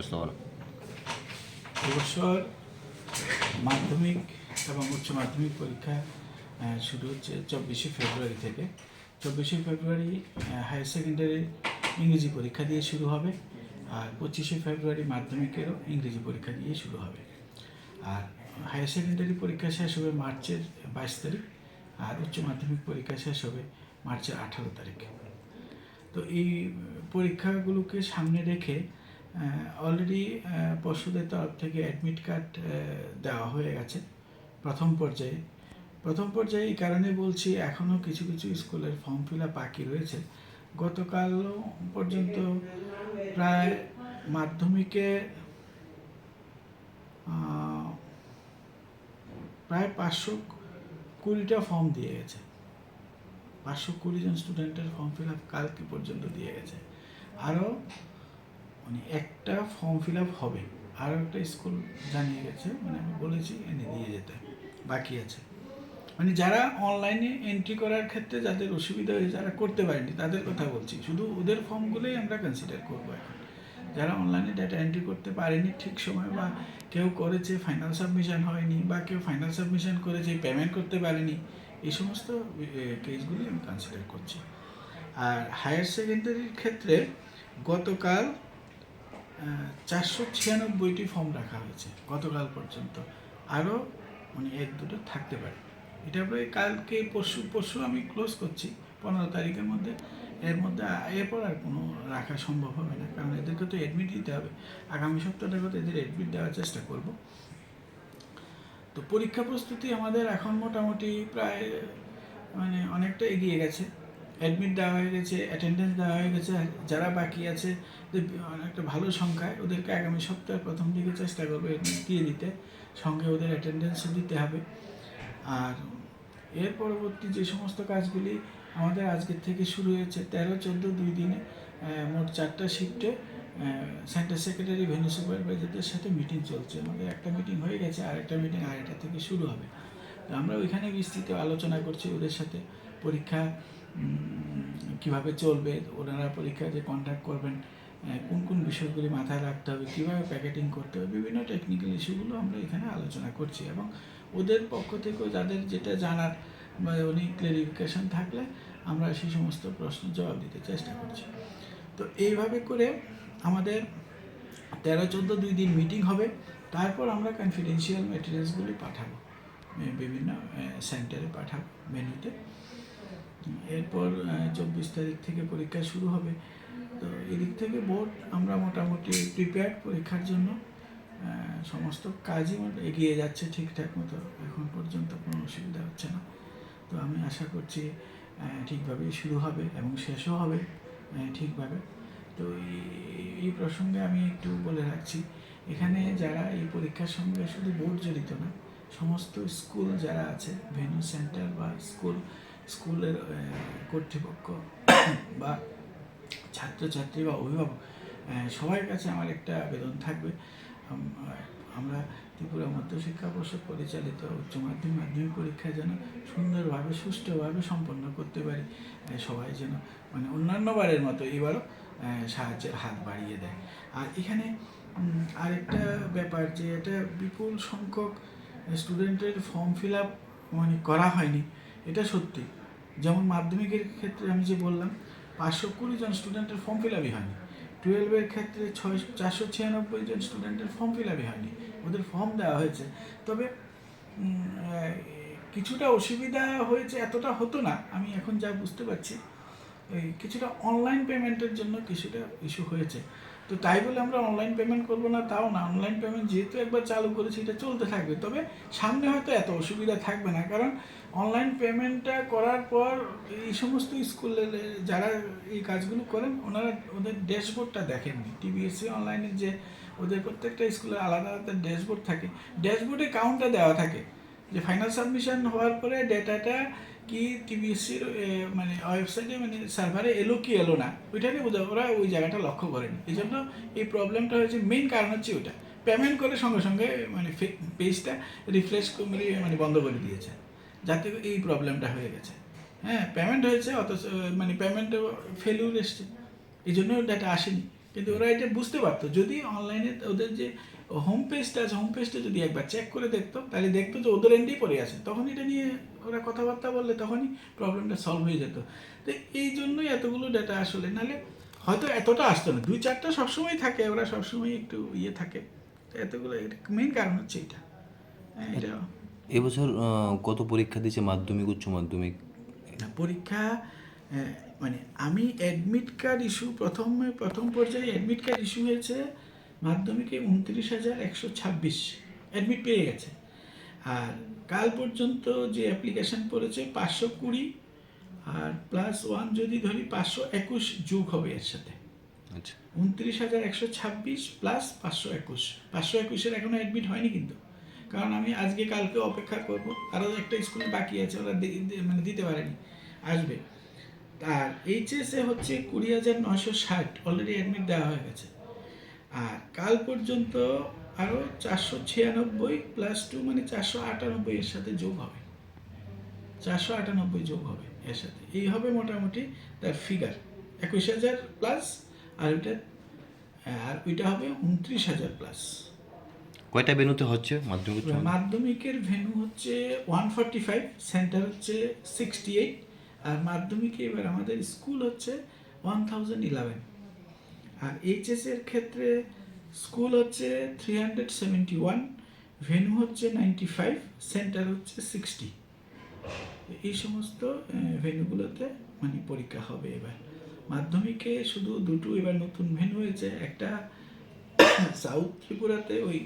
উপস্থাপনা এবছর মাধ্যমিক এবং উচ্চ মাধ্যমিক পরীক্ষা শুরু হচ্ছে চব্বিশে ফেব্রুয়ারি থেকে। চব্বিশে ফেব্রুয়ারি হায়ার সেকেন্ডারি ইংরেজি পরীক্ষা দিয়ে শুরু হবে আর পঁচিশে ফেব্রুয়ারি মাধ্যমিকেরও ইংরেজি পরীক্ষা দিয়ে শুরু হবে। আর হায়ার সেকেন্ডারি পরীক্ষা শেষ হবে মার্চের বাইশ তারিখ আর উচ্চ মাধ্যমিক পরীক্ষা শেষ হবে মার্চের আঠারো তারিখে। তো এই পরীক্ষাগুলোকে সামনে রেখে অলরেডি পশুদের তরফ থেকে অ্যাডমিট কার্ড দেওয়া হয়ে গেছে প্রথম পর্যায়ে। প্রথম পর্যায়ে এই কারণে বলছি এখনও কিছু কিছু স্কুলের ফর্ম ফিল আপ বাকি রয়েছে। গতকাল পর্যন্ত প্রায় মাধ্যমিকে প্রায় পাঁচশো কুড়িটা ফর্ম দিয়ে গেছে। পাঁচশো কুড়ি জন স্টুডেন্টের ফর্ম ফিল আপ কালকে পর্যন্ত দিয়ে গেছে। আরও মানে একটা ফর্ম ফিল আপ হবে। আরও একটা স্কুল জানিয়ে গেছে মানে আমি বলেছি, এনে দিয়ে যেতে। বাকি আছে। মানে যারা অনলাইনে এন্ট্রি করার ক্ষেত্রে যাদের অসুবিধা হয়েছে, যারা করতে পারেনি, তাদের কথা বলছি। শুধু ওদের ফর্মগুলোই আমরা কনসিডার করব এখন। যারা অনলাইনে ডাটা এন্ট্রি করতে পারেনি ঠিক সময় বা কেউ করেছে ফাইনাল সাবমিশন হয়নি বা কেউ ফাইনাল সাবমিশন করেছে পেমেন্ট করতে পারেনি, এই সমস্ত কেসগুলি আমি কনসিডার করছি। আর হায়ার সেকেন্ডারির ক্ষেত্রে গতকাল চারশো ছিয়ানব্বইটি ফর্ম রাখা হয়েছে গতকাল পর্যন্ত। আরও মানে এক, দুটো থাকতে পারে। এটা প্রায় কালকে, পরশু পরশু আমি ক্লোজ করছি, পনেরো তারিখের মধ্যে। এর মধ্যে এরপর আর কোনো রাখা সম্ভব হবে না, কারণ এদেরকে তো অ্যাডমিট দিতে হবে। আগামী সপ্তাহটার মধ্যে এদের অ্যাডমিট দেওয়ার চেষ্টা করব। তো পরীক্ষা প্রস্তুতি আমাদের এখন মোটামুটি প্রায় মানে অনেকটা এগিয়ে গেছে। অ্যাডমিট দেওয়া হয়ে গেছে অ্যাটেন্ডেন্স দেওয়া হয়ে গেছে যারা বাকি আছে যে অনেকটা ভালো সংখ্যায় ওদেরকে আগামী সপ্তাহের প্রথম দিকে চেষ্টা করব অ্যাডমিট দিয়ে দিতে, সঙ্গে ওদের অ্যাটেন্ডেন্সও দিতে হবে। আর এর পরবর্তী যে সমস্ত কাজগুলি আমাদের আজকের থেকে শুরু হয়েছে, তেরো, চোদ্দ, দুই দিনে মোট চারটা শিফটে সেন্টার সেক্রেটারি ভেন্যু সুপারভাইজারদের সাথে মিটিং চলছে। আমাদের একটা মিটিং হয়ে গেছে, আর একটা মিটিং আড়াইটা থেকে শুরু হবে। আমরা ওইখানে বিস্তৃত আলোচনা করছি ওদের সাথে, পরীক্ষা কীভাবে চলবে, ওনারা পরীক্ষা যে কন্ট্যাক্ট করবেন কোন কোন বিষয়গুলি মাথায় রাখতে হবে, কীভাবে প্যাকেটিং করতে হবে, বিভিন্ন টেকনিক্যাল ইস্যুগুলো আমরা এখানে আলোচনা করছি এবং ওদের পক্ষ থেকেও যাদের যেটা জানার বা উনি ক্লারিফিকেশন থাকলে আমরা সেই সমস্ত প্রশ্ন জবাব দিতে চেষ্টা করছি। তো এইভাবে করে আমাদের তেরো, চোদ্দ, দুই দিন মিটিং হবে, তারপর আমরা কনফিডেন্সিয়াল মেটেরিয়ালসগুলি পাঠাবো বিভিন্ন সেন্টারে পাঠাবো মেনুতে এরপর চব্বিশ তারিখ থেকে পরীক্ষা শুরু হবে। তো এদিক থেকে বোর্ড আমরা মোটামুটি প্রিপেয়ার্ড পরীক্ষার জন্য সমস্ত কাজই এগিয়ে যাচ্ছে ঠিকঠাক মতো। এখন পর্যন্ত কোনো অসুবিধা হচ্ছে না। তো আমি আশা করছি আহ, ঠিকভাবেই শুরু হবে এবং শেষও হবে ঠিকভাবে। তো এই- প্রসঙ্গে আমি একটু বলে রাখছি এখানে যারা এই পরীক্ষার সঙ্গে শুধু বোর্ড জড়িত না সমস্ত স্কুল যারা আছে ভেন্যু সেন্টার বা স্কুল স্কুলের কর্তৃপক্ষ বা ছাত্রছাত্রী বা অভিভাবক সবার কাছে আমার একটা আবেদন থাকবে। আমরা ত্রিপুরা মধ্যশিক্ষা পর্ষদ পরিচালিত উচ্চ মাধ্যমিক মাধ্যমিক পরীক্ষা যেন সুন্দরভাবে, সুষ্ঠুভাবে সম্পন্ন করতে পারি সবাই যেন মানে অন্যান্য বারের মতো এবারও সাহায্যের হাত বাড়িয়ে দেয়। আর এখানে আরেকটা ব্যাপার যে এটা বিপুল সংখ্যক স্টুডেন্টের ফর্ম ফিল আপ মানে করা হয়নি। এটা সত্যি। যেমন মাধ্যমিকের ক্ষেত্রে আমি যে বললাম, পাঁচশো কুড়ি জন স্টুডেন্টের ফর্ম ফিল আপই হয়নি। টুয়েলভের ক্ষেত্রে ছয়, চারশো ছিয়ানব্বই জন স্টুডেন্টের ফর্ম ফিল আপই হয়নি। ওদের ফর্ম দেওয়া হয়েছে। তবে কিছুটা অসুবিধা হয়েছে, এতটা হতো না। আমি এখন যা বুঝতে পারছি, এই কিছুটা অনলাইন পেমেন্টের জন্য কিছুটা ইস্যু হয়েছে। তো তাই বলে আমরা অনলাইন পেমেন্ট করব না, তাও না। অনলাইন পেমেন্ট যেহেতু একবার চালু করেছি, এটা চলতে থাকবে। তবে সামনে হয়তো এত অসুবিধা থাকবে না, কারণ অনলাইন পেমেন্টটা করার পর এই সমস্ত স্কুলের যারা এই কাজগুলো করেন, ওনারা ওদের ড্যাশবোর্ডটা দেখেননি। টিবিএসসি অনলাইনে যে ওদের প্রত্যেকটা স্কুলের আলাদা আলাদা ড্যাশবোর্ড থাকে। ড্যাশবোর্ডে কাউন্টটা দেওয়া থাকে। যে ফাইনাল সাবমিশন হওয়ার পরে ডেটাটা কি টিবিএসসির মানে ওয়েবসাইটে মানে সার্ভারে এলো কি এলো না, ওইটা নিয়ে বোঝা ওরা ওই জায়গাটা লক্ষ্য করেনি। এই জন্য এই প্রবলেমটা হয়েছে মেইন কারণ হচ্ছে ওইটা। পেমেন্ট করে সঙ্গে সঙ্গে মানে পেজটা রিফ্রেশ করে মানে বন্ধ করে দিয়েছে, যাতে এই প্রবলেমটা হয়ে গেছে। হ্যাঁ পেমেন্ট হয়েছে, অথচ মানে পেমেন্ট ফেলিউর এসছে। এই জন্য ডাটা আসেনি। কিন্তু ওরা এটা বুঝতে পারতো, যদি অনলাইনে ওদের যে হোম পেজটা আছে হোম পেজটা যদি একবার চেক করে দেখতো তাহলে দেখতো যে ওদের এন্ডেই পড়ে আছে। তখন এটা নিয়ে ওরা কথাবার্তা বললে তখনই প্রবলেমটা সলভ হয়ে যেত। তো এই জন্যই এতগুলো ডেটা আসলে। নাহলে হয়তো এতটা আসতো না। দুই চারটা সবসময় থাকে ওরা সবসময় একটু ইয়ে থাকে। তো এতগুলো মেন কারণ হচ্ছে এটা। হ্যাঁ, এটা এবছর কত পরীক্ষা দিয়েছে মাধ্যমিক উচ্চ মাধ্যমিক? না, পরীক্ষা মানে আমি অ্যাডমিট কার্ড ইস্যু প্রথমে প্রথম পর্যায়ে অ্যাডমিট কার্ড ইস্যু হয়েছে মাধ্যমিকে উনত্রিশ হাজার একশো ছাব্বিশ অ্যাডমিট পেয়ে গেছে। আর কাল পর্যন্ত যে অ্যাপ্লিকেশন পড়েছে পাঁচশো কুড়ি আর প্লাস ওয়ান যদি ধরি পাঁচশো একুশ যোগ হবে এর সাথে। আচ্ছা। উনত্রিশ হাজার একশো ছাব্বিশ প্লাস পাঁচশো একুশ। পাঁচশো একুশের এখনও অ্যাডমিট হয়নি কিন্তু। কারণ আমি আজকে কালকে অপেক্ষা করব আরও একটা স্কুলে বাকি আছে ওরা মানে দিতে পারেনি আসবে। আর এইচএসে হচ্ছে কুড়ি হাজার নশো ষাট অলরেডি অ্যাডমিট দেওয়া হয়ে গেছে। আর কাল পর্যন্ত আরও চারশো ছিয়ানব্বই প্লাস টু মানে চারশো আটানব্বই এর সাথে যোগ হবে। চারশো আটানব্বই যোগ হবে এর সাথে। এই হবে মোটামুটি তার ফিগার একুশ হাজার প্লাস আর ওইটা আর ওইটা হবে উনত্রিশ হাজার প্লাস কয়টা ভেনুতে হচ্ছে মাধ্যমিক মাধ্যমিকের ভেন্যু হচ্ছে ওয়ান ফর্টি ফাইভ সেন্টার হচ্ছে সিক্সটি এইট আর মাধ্যমিকে এবার আমাদের স্কুল হচ্ছে ওয়ান থাউজেন্ড ইলেভেন আর এইচএস এর ক্ষেত্রে স্কুল হচ্ছে three hundred seventy one venue হচ্ছে নাইনটি ফাইভ সেন্টার হচ্ছে সিক্সটি এই সমস্ত ভেনুগুলোতে মানে পরীক্ষা হবে এবার। মাধ্যমিকে শুধু দুটো এবার নতুন ভেনু হয়েছে, একটা সাউথ ত্রিপুরাতে ওই